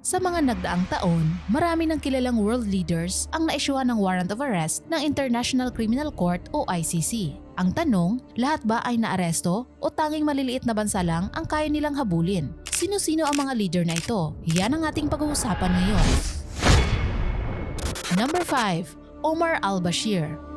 Sa mga nagdaang taon, marami ng kilalang world leaders ang naisyuhan ng warrant of arrest ng International Criminal Court o ICC. Ang tanong, lahat ba ay naaresto o tanging maliliit na bansa lang ang kaya nilang habulin? Sino-sino ang mga leader na ito? Yan ang ating pag-uusapan ngayon. Number 5. Omar al-Bashir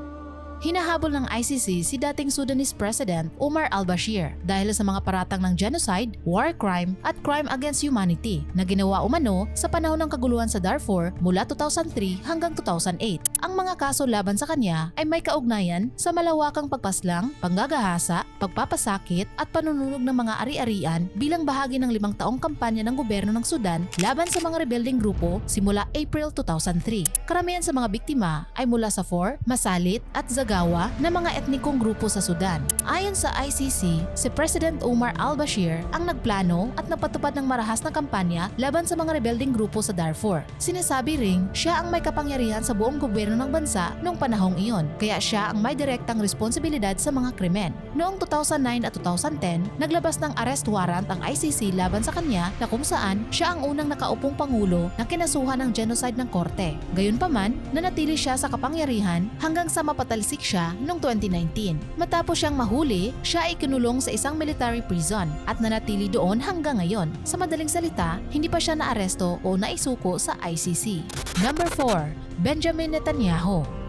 Hinahabol ng ICC si dating Sudanese President Omar al-Bashir dahil sa mga paratang ng genocide, war crime at crime against humanity na ginawa umano sa panahon ng kaguluhan sa Darfur mula 2003 hanggang 2008. Ang mga kaso laban sa kanya ay may kaugnayan sa malawakang pagpaslang, panggagahasa, pagpapasakit at panununog ng mga ari-arian bilang bahagi ng limang taong kampanya ng gobyerno ng Sudan laban sa mga rebelding grupo simula April 2003. Karamihan sa mga biktima ay mula sa For, Masalit at Zagawa na mga etnikong grupo sa Sudan. Ayon sa ICC, si President Omar al-Bashir ang nagplano at nagpatupad ng marahas na kampanya laban sa mga rebelding grupo sa Darfur. Sinasabi ring siya ang may kapangyarihan sa buong gobyerno ng bansa noong panahong iyon, kaya siya ang may direktang responsibilidad sa mga krimen. Noong 2009 at 2010, naglabas ng arrest warrant ang ICC laban sa kanya na kung saan siya ang unang nakaupong pangulo na kinasuhan ng genocide ng korte. Gayunpaman, nanatili siya sa kapangyarihan hanggang sa mapatalsik siya noong 2019. Matapos siyang mahuli, siya ay kinulong sa isang military prison at nanatili doon hanggang ngayon. Sa madaling salita, hindi pa siya naaresto o naisuko sa ICC. Number 4. Benjamin Netanyahu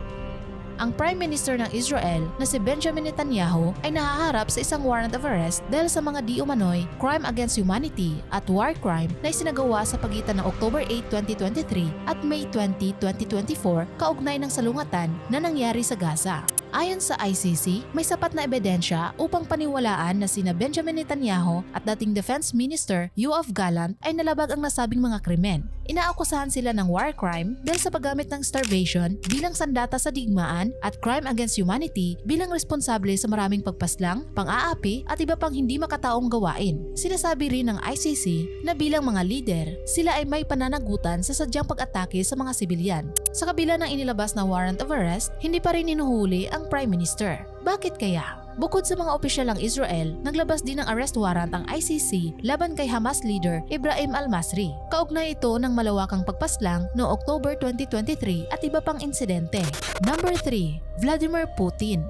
ang Prime Minister ng Israel na si Benjamin Netanyahu ay nahaharap sa isang warrant of arrest dahil sa mga di umano'y crime against humanity at war crime na isinagawa sa pagitan ng October 8, 2023 at May 20, 2024 kaugnay ng salungatan na nangyari sa Gaza. Ayon sa ICC, may sapat na ebidensya upang paniwalaan na sina Benjamin Netanyahu at dating Defense Minister Yoav Gallant ay nalabag ang nasabing mga krimen. Inaakusahan sila ng war crime dahil sa paggamit ng starvation bilang sandata sa digmaan at crime against humanity bilang responsable sa maraming pagpaslang, pang-aapi at iba pang hindi makataong gawain. Sinasabi rin ng ICC na bilang mga leader, sila ay may pananagutan sa sadyang pag-atake sa mga sibilyan. Sa kabila ng inilabas na warrant of arrest, hindi pa rin inuhuli ang Prime Minister. Bakit kaya? Bukod sa mga opisyal ng Israel, naglabas din ng arrest warrant ang ICC laban kay Hamas leader Ibrahim al-Masri. Kaugnay ito ng malawakang pagpaslang noong October 2023 at iba pang insidente. Number 3. Vladimir Putin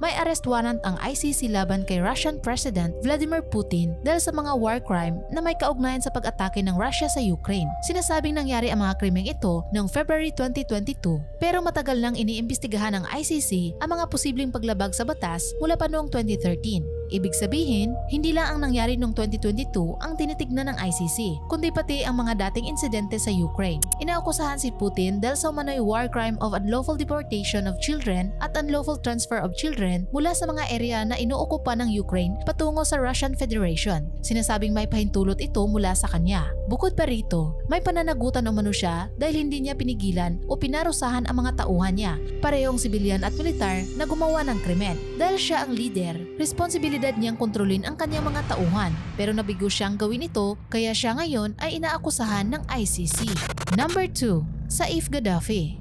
may arrest warrant ang ICC laban kay Russian President Vladimir Putin dahil sa mga war crime na may kaugnayan sa pag-atake ng Russia sa Ukraine. Sinasabing nangyari ang mga krimeng ito noong February 2022 pero matagal nang iniimbestigahan ng ICC ang mga posibleng paglabag sa batas mula pa noong 2013. Ibig sabihin, hindi lang ang nangyari noong 2022 ang tinitignan ng ICC, kundi pati ang mga dating insidente sa Ukraine. Inaakusahan si Putin dahil sa umano'y war crime of unlawful deportation of children at unlawful transfer of children mula sa mga area na inuokupa ng Ukraine patungo sa Russian Federation. Sinasabing may pahintulot ito mula sa kanya. Bukod pa rito, may pananagutan umano siya dahil hindi niya pinigilan o pinarusahan ang mga tauhan niya, parehong sibilyan at militar na gumawa ng krimen. Dahil siya ang leader, responsibility responsibilidad niyang kontrolin ang kanyang mga tauhan pero nabigo siyang gawin ito kaya siya ngayon ay inaakusahan ng ICC. Number 2. Saif Gaddafi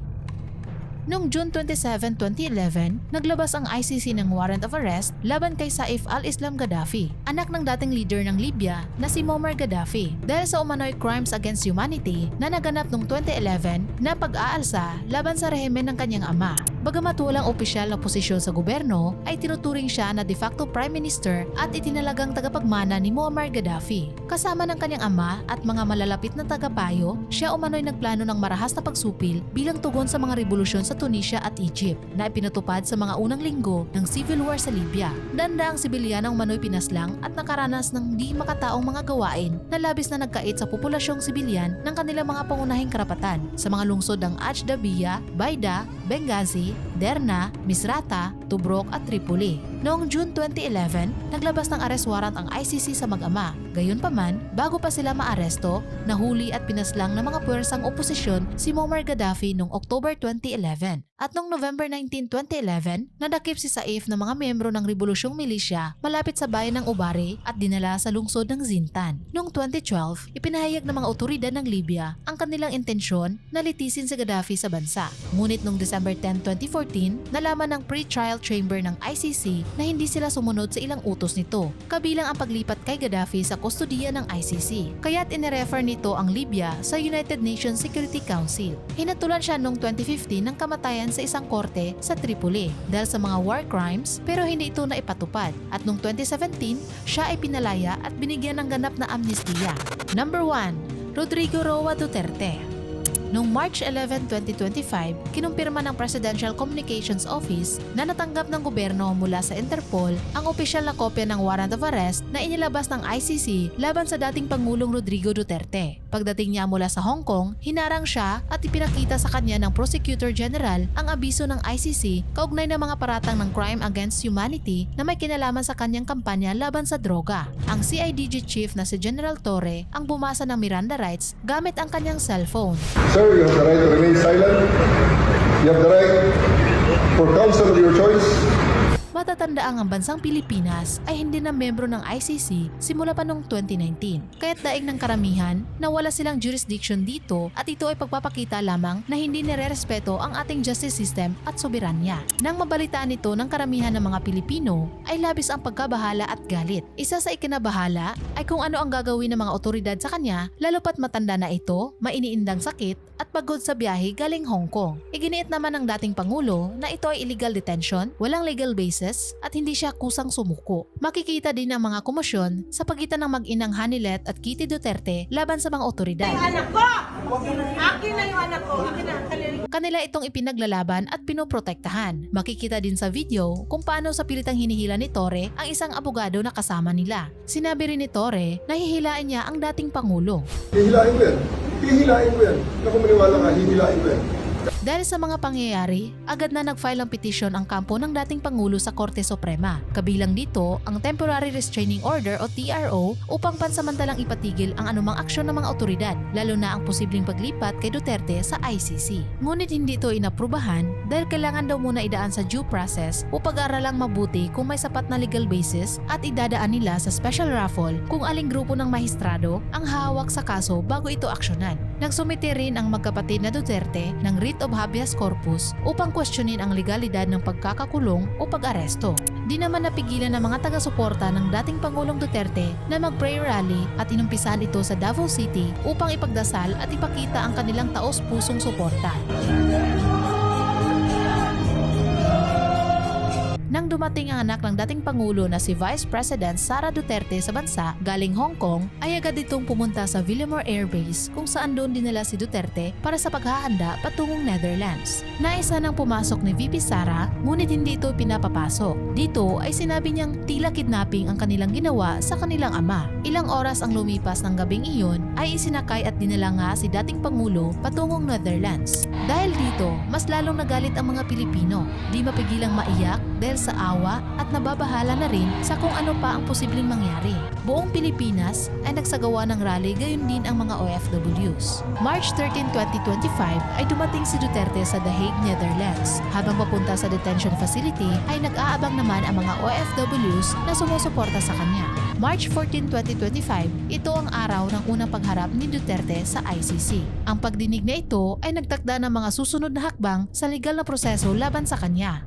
Noong June 27, 2011, naglabas ang ICC ng warrant of arrest laban kay Saif al-Islam Gaddafi, anak ng dating leader ng Libya na si Muammar Gaddafi, dahil sa umano'y crimes against humanity na naganap noong 2011 na pag-aalsa laban sa rehimen ng kanyang ama. Bagamat walang opisyal na posisyon sa gobyerno, ay tinuturing siya na de facto prime minister at itinalagang tagapagmana ni Muammar Gaddafi. Kasama ng kanyang ama at mga malalapit na tagapayo, siya umano'y nagplano ng marahas na pagsupil bilang tugon sa mga revolusyon sa Tunisia at Egypt na ipinatupad sa mga unang linggo ng civil war sa Libya. Danda ang sibilyanang manoy pinaslang at nakaranas ng di makataong mga gawain na labis na nagkait sa populasyong sibilyan ng kanilang mga pangunahing karapatan sa mga lungsod ng Ajdabiya, Baida, Benghazi, Derna, Misrata, Tobruk at Tripoli. Noong June 2011, naglabas ng arrest warrant ang ICC sa mag-ama. Gayunpaman, bago pa sila maaresto, nahuli at pinaslang ng mga puwersang oposisyon si Muammar Gaddafi noong October 2011. At noong November 19, 2011, nadakip si Saif ng mga miyembro ng Rebolusyong Milisya malapit sa bayan ng Ubari at dinala sa lungsod ng Zintan. Noong 2012, ipinahayag ng mga otoridad ng Libya ang kanilang intensyon na litisin si Gaddafi sa bansa. Ngunit noong December 10, 2014, nalaman ng pre-trial chamber ng ICC na hindi sila sumunod sa ilang utos nito, kabilang ang paglipat kay Gaddafi sa kustudiya ng ICC. Kaya't inirefer nito ang Libya sa United Nations Security Council. Hinatulan siya noong 2015 ng kamatayan sa isang korte sa Tripoli dahil sa mga war crimes pero hindi ito naipatupad. At noong 2017, siya ay pinalaya at binigyan ng ganap na amnestiya. Number 1. Rodrigo Roa Duterte Noong March 11, 2025, kinumpirma ng Presidential Communications Office na natanggap ng gobyerno mula sa Interpol ang opisyal na kopya ng warrant of arrest na inilabas ng ICC laban sa dating Pangulong Rodrigo Duterte. Pagdating niya mula sa Hong Kong, hinarang siya at ipinakita sa kanya ng Prosecutor General ang abiso ng ICC kaugnay ng mga paratang ng crime against humanity na may kinalaman sa kanyang kampanya laban sa droga. Ang CIDG chief na si General Torre ang bumasa ng Miranda rights gamit ang kanyang cellphone. Sir, you have the right to remain silent. You have the right for counsel of your choice. Matatandaang ang bansang Pilipinas ay hindi na membro ng ICC simula pa noong 2019. Kaya't daig ng karamihan na wala silang jurisdiction dito at ito ay pagpapakita lamang na hindi nire-respeto ang ating justice system at soberanya. Nang mabalitaan ito ng karamihan ng mga Pilipino ay labis ang pagkabahala at galit. Isa sa ikinabahala ay kung ano ang gagawin ng mga otoridad sa kanya lalo pat matanda na ito, mainiindang sakit at pagod sa biyahe galing Hong Kong. Iginiit naman ng dating Pangulo na ito ay illegal detention, walang legal basis at hindi siya kusang sumuko. Makikita din ang mga komosyon sa pagitan ng mag-inang Hanilet at Kitty Duterte laban sa mga otoridad. anak ko! Akin na yung anak ko. Akin na. Kanila Kanila itong ipinaglalaban at pinoprotektahan. Makikita din sa video kung paano sa pilitang hinihila ni Torre ang isang abogado na kasama nila. Sinabi rin ni Torre na hihilain niya ang dating Pangulo. Hihilain ko yan. Hihilain ko yan. Naku maniwala ka, hihilain ko yan. Dahil sa mga pangyayari, agad na nag-file ang petisyon ang kampo ng dating Pangulo sa Korte Suprema. Kabilang dito ang Temporary Restraining Order o TRO upang pansamantalang ipatigil ang anumang aksyon ng mga otoridad, lalo na ang posibleng paglipat kay Duterte sa ICC. Ngunit hindi ito inaprubahan dahil kailangan daw muna idaan sa due process o pag-aralang mabuti kung may sapat na legal basis at idadaan nila sa special raffle kung aling grupo ng mahistrado ang hawak sa kaso bago ito aksyonan. Nagsumite rin ang magkapatid na Duterte ng writ of habeas corpus upang questionin ang legalidad ng pagkakakulong o pag-aresto. Di naman napigilan ng mga taga-suporta ng dating Pangulong Duterte na mag-prayer rally at inumpisahan ito sa Davao City upang ipagdasal at ipakita ang kanilang taos-pusong suporta. Dumating ang anak ng dating Pangulo na si Vice President Sara Duterte sa bansa galing Hong Kong, ay agad itong pumunta sa Villamore Air Base kung saan doon dinala si Duterte para sa paghahanda patungong Netherlands. Naisa nang pumasok ni VP Sara, ngunit hindi ito pinapapasok. Dito ay sinabi niyang tila kidnapping ang kanilang ginawa sa kanilang ama. Ilang oras ang lumipas ng gabing iyon ay isinakay at dinala nga si dating Pangulo patungong Netherlands. Dahil dito, mas lalong nagalit ang mga Pilipino. Di mapigilang maiyak dahil sa awa at nababahala na rin sa kung ano pa ang posibleng mangyari. Buong Pilipinas ay nagsagawa ng rally gayon din ang mga OFWs. March 13, 2025 ay dumating si Duterte sa The Hague, Netherlands. Habang papunta sa detention facility ay nag-aabang naman ang mga OFWs na sumusuporta sa kanya. March 14, 2025, ito ang araw ng unang pagharap ni Duterte sa ICC. Ang pagdinig na ito ay nagtakda ng mga susunod na hakbang sa legal na proseso laban sa kanya.